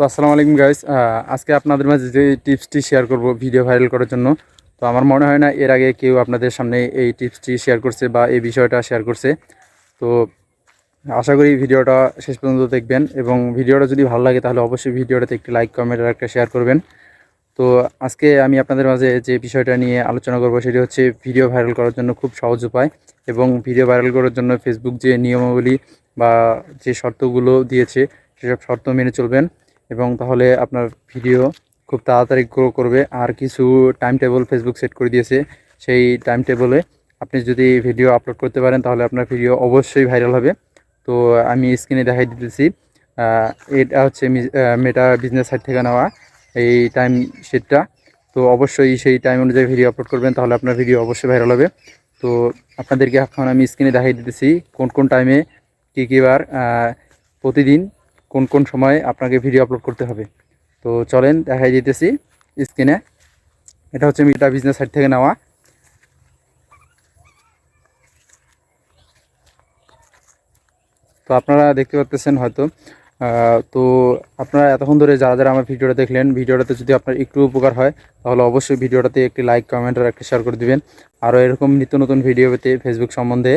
তো আসসালামু আলাইকুম গাইস আজকে আপনাদের মাঝে যে টিপসটি শেয়ার করব ভিডিও ভাইরাল করার জন্য, তো আমার মনে হয় না এর আগে কেউ আপনাদের সামনে এই টিপসটি শেয়ার করছে বা এই বিষয়টা শেয়ার করছে। তো আশা করি ভিডিওটা শেষ পর্যন্ত দেখবেন এবং ভিডিওটা যদি ভালো লাগে তাহলে অবশ্যই ভিডিওটাতে একটি লাইক কমেন্ট আর একটা শেয়ার করবেন। তো আজকে আমি আপনাদের মাঝে যে বিষয়টা নিয়ে আলোচনা করব সেটি হচ্ছে ভিডিও ভাইরাল করার জন্য খুব সহজ উপায় এবং ভিডিও ভাইরাল করার জন্য ফেসবুক যে নিয়মাবলী বা যে শর্তগুলো দিয়েছে সেসব শর্ত মেনে চলবেন। এবং তাহলে আপনার ভিডিও খুব তাড়াতাড়ি গ্রো করবে। আর কিছু টাইম টেবল ফেসবুক সেট করে দিয়েছে। সেই টাইম টেবলে আপনি যদি ভিডিও আপলোড করতে পারেন, তাহলে আপনার ভিডিও অবশ্যই ভাইরাল হবে। তো আমি স্ক্রিনে দেখাই দিতেছি। এটা হচ্ছে মেটা বিজনেস সাইট থেকে নেওয়া এই টাইম সেটটা তো অবশ্যই সেই টাইম অনুযায়ী ভিডিও আপলোড করবেন, তাহলে আপনার ভিডিও অবশ্যই ভাইরাল হবে। তো আপনাদেরকে এখন আমি স্ক্রিনে দেখাই দিতেছি, কোন কোন টাইমে কী কী বার প্রতিদিন কোন কোন সময়ে আপনাকে ভিডিও আপলোড করতে হবে। তো চলেন, দেখাই দিতেছি স্ক্রিনে এটা হচ্ছে মিটা বিজনেস সাইট থেকে নেওয়া। তো আপনারা দেখতে পাচ্ছেন হয়তো তো আপনারা এতক্ষণ ধরে যারা যারা আমার ভিডিওটা দেখলেন ভিডিওটাতে যদি আপনার একটু উপকার হয়, তাহলে অবশ্যই ভিডিওটাতে একটি লাইক কমেন্ট আর একটা শেয়ার করে দিবেন। আরও এরকম নিত্য নতুন ভিডিও পেতে ফেসবুক সম্বন্ধে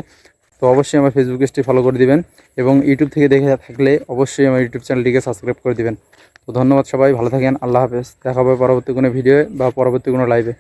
তো অবশ্যই আমার ফেসবুক পেজটি ফলো করে দিবেন এবং ইউটিউব থেকে দেখে থাকলে অবশ্যই আমার ইউটিউব চ্যানেলটিকে সাবস্ক্রাইব করে দিবেন। তো ধন্যবাদ সবাই, ভালো থাকেন, আল্লাহ হাফেজ। দেখা হবে পরবর্তী কোনো ভিডিও বা পরবর্তী কোনো লাইভে